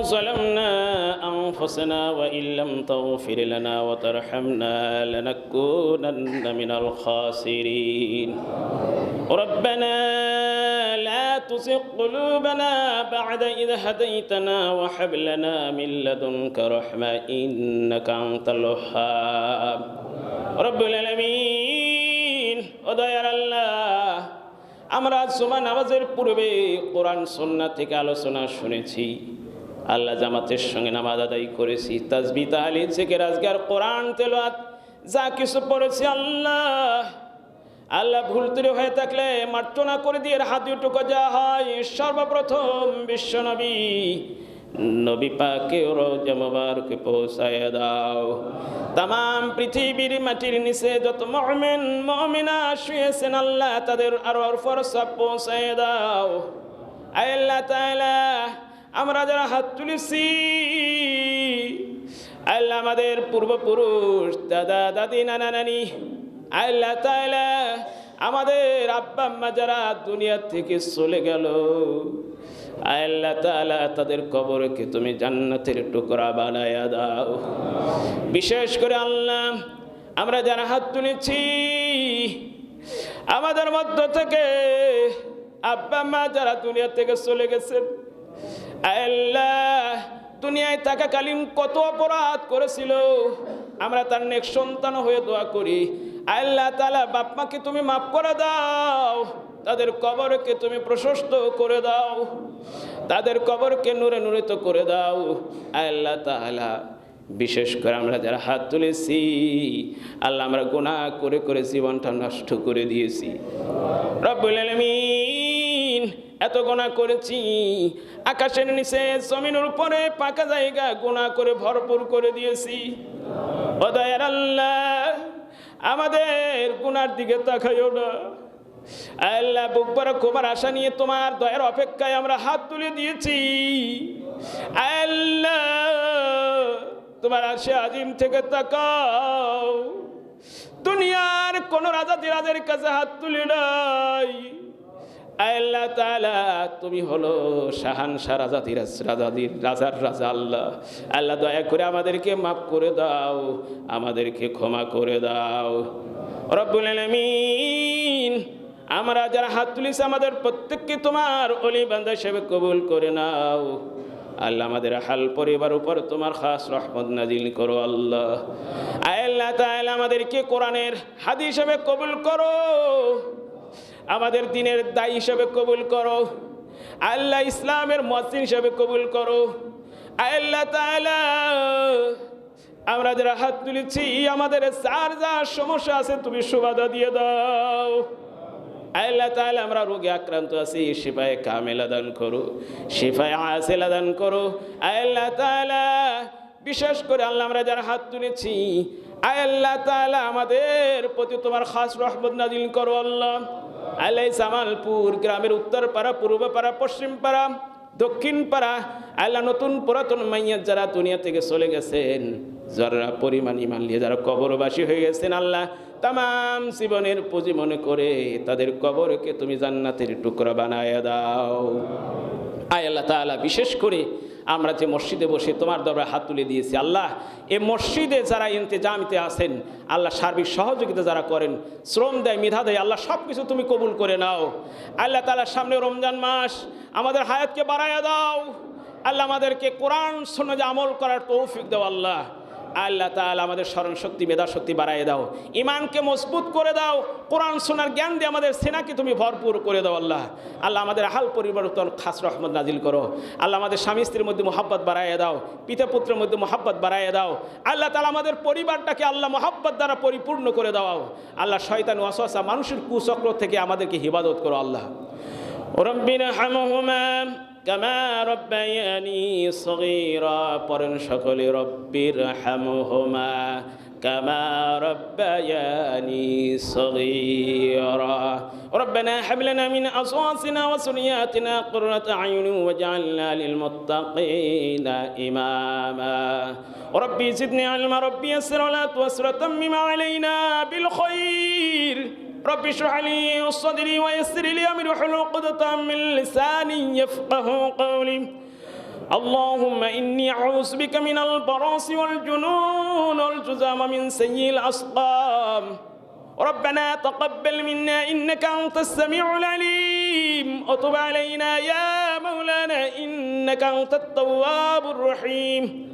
ظلمنا أنفسنا وإن لم تغفر لنا وترحمنا لنكونن من الخاسرين ربنا لا تزغ قلوبنا بعد إذ هديتنا وهب لنا من لدنك رحمة إنك أنت الوهاب رب العالمين ودير الله আমরা জুমা নামাজের পূর্বে কোরআন সন্না থেকে আলোচনা শুনেছি আল্লাহ জামাতের সঙ্গে নামাজ আদায় করেছি, তাজবি তাহলি থেকে রাজগার কোরআন তেলাত যা কিছু পড়েছি আল্লাহ। আল্লাহ ভুল তুলে হয়ে থাকলে মার্জনা করে দিয়ে হাত টুকো যা হয়। সর্বপ্রথম বিশ্বনবী নবী পাকে রোজা মোবারকে পৌঁছায় দাও। তাম পৃথিবীর মাটির নিচে যত মহমেন মহমিনা শুয়েছেন আল্লাহ, তাদের আরও ফরসা পৌঁছায় দাও। আল্লাহ তাআলা আমরা যারা হাত তুলেছি, আল্লাহ আমাদের পূর্বপুরুষ, দাদা, দাদি, নানা, নানি, আল্লাহ তাআলা আমাদের আব্বা, আম্মা যারা দুনিয়া থেকে চলে গেল, আল্লাহ তাআলা তাদের কবরকে তুমি জান্নাতের টুকরা বানায়া দাও। বিশেষ করে আল্লাহ, আমরা যারা হাত তুলেছি, আমাদের মধ্য থেকে আব্বা মা যারা দুনিয়া থেকে চলে গেছে আল্লাহ, দুনিয়ায় থাকাকালীন কত অপরাধ করেছিল। আমরা তার নেক সন্তান হয়ে দোয়া করি। আল্লাহ তালা বাপমাকে তুমি মাফ করে দাও। তাদের কবরকে তুমি প্রশস্ত করে দাও। তাদের কবরকে নুরে নুরিত করে দাও। আল্লাহ তালা বিশেষ করে আমরা যারা হাত তুলেছি, আল্লাহ আমরা গুনাহ করে করে জীবনটা নষ্ট করে দিয়েছি। রব্বুল আলামিন এত গোনা করেছি। আকাশের নিচে, জমিনের উপরে পাকা জায়গা গোনা করে ভরপুর করে দিয়েছি। ও দয়ার আল্লাহ, আমাদের গুনার দিকে তাকাইও না। আল্লাহ, বুক বড় খোবার আশা নিয়ে তোমার দয়ার অপেক্ষায় আমরা হাত তুলে দিয়েছি। আল্লাহ, তোমার আশে আজিম থেকে তাকাও। দুনিয়ার কোন রাজা দিরাজের কাছে হাত তুলে নাই। আল্লাহ তুমি হলো শাহানশাহ রাজা ধীরাজ রাজাদির, রাজার রাজা আল্লাহ। আল্লাহ দয়া করে আমাদেরকে মাফ করে দাও, আমাদেরকে ক্ষমা করে দাও। রব্বুল আলামিন, আমরা যারা হাত তুলিছি, আমাদের প্রত্যেককে তোমার অলি বান্দা হিসেবে কবুল করে নাও। আল্লাহ আমাদের হাল পরিবার উপর তোমার খাস রহমত নাজিল করো আল্লাহ। আল্লাহ তাআলা আমাদেরকে কোরআনের হাদি হিসেবে কবুল করো। আমাদের দিনের দায়ী হিসেবে কবুল করো। আল্লাহ ইসলামের মসজিদ হিসেবে কবুল করো। আল্লাহ আমরা যারা হাত তুলেছি, আমাদের যার যা সমস্যা আছে, তুমি সুবাদা দিয়ে দাও। আল্লাহ তাহলে আমরা রোগে আক্রান্ত আছি, শিফায় কামেলা দান করো, শিফায় আসেলা দান করো। আল্লাহ তাআলা বিশেষ করে আল্লাহ আমরা যারা হাত তুলেছি, আল্লাহ তাআলা আমাদের প্রতি তোমার খাস রহমত নাজিল করো আল্লাহ। আল্লাহ জামালপুর গ্রামের উত্তর পাড়া, পূর্ব পাড়া, পশ্চিম পাড়া, দক্ষিণ পাড়া, আল্লাহ নতুন পুরাতন মাইয়ার যারা দুনিয়া থেকে চলে গেছেন, যারা পরিমাণ ইমান নিয়ে, যারা কবরবাসী হয়ে গেছেন আল্লাহ তাম জীবনের পুঁজি মনে করে তাদের কবরকে তুমি জান্নাতের টুকরা বানায় দাও। আয় আল্লাহ তাআলা, বিশেষ করে আমরা যে মসজিদে বসে তোমার দরবারে হাত তুলে দিয়েছি, আল্লাহ, এ মসজিদে যারা ইন্তেজামিতে আসেন আল্লাহ সার্বিক সহযোগিতা যারা করেন, শ্রম দেয়, মেধা দেয়, আল্লাহ সব কিছু তুমি কবুল করে নাও। আল্লাহ তালার সামনে রমজান মাস, আমাদের হায়াতকে বাড়াইয়া দাও। আল্লাহ আমাদেরকে কোরআন শুনে যে আমল করার তৌফিক দাও, আল্লাহ। আল্লাহ তাআলা আমাদের স্মরণ শক্তি মেধা শক্তি বাড়াই দাও। ইমানকে মজবুত করে দাও। কোরআন শোনার জ্ঞান দিয়ে আমাদের সেনাকে তুমি ভরপুর করে দাও আল্লাহ। আল্লাহ আমাদের হাল পরিবর্তন খাস রহমত নাজিল করো। আল্লাহ আমাদের স্বামী স্ত্রীর মধ্যে মোহাব্বত বাড়াইয়া দাও। পিতা পুত্রের মধ্যে মোহাব্বত বাড়াইয়া দাও। আল্লাহ তালা আমাদের পরিবারটাকে আল্লাহ মোহাব্বত দ্বারা পরিপূর্ণ করে দাও। আল্লাহ শয়তান, ওয়াসওয়াসা, মানুষের কুচক্র থেকে আমাদেরকে হিফাজত করো আল্লাহ। রব্বিনা কামা রব্বায়ানি সগীরা পরন সকলে রব্বির হামহুমা কামা রব্বায়ানি সগীরা ربنا هب لنا من أصواتنا وسرياتنا قرة أعين واجعلنا للمتقين إماما ربي زدني علما ربي يسر ولا تسر تمم علينا بالخير رب اشرح لي صدري ويسر لي أمري واحلل عقدة من لساني يفقه قولي. اللهم إني أعوذ بك من البراس والجنون والجزام من سيء الأسقام. ربنا تقبل منا إنك أنت السميع العليم. وتب علينا يا مولانا إنك أنت التواب الرحيم.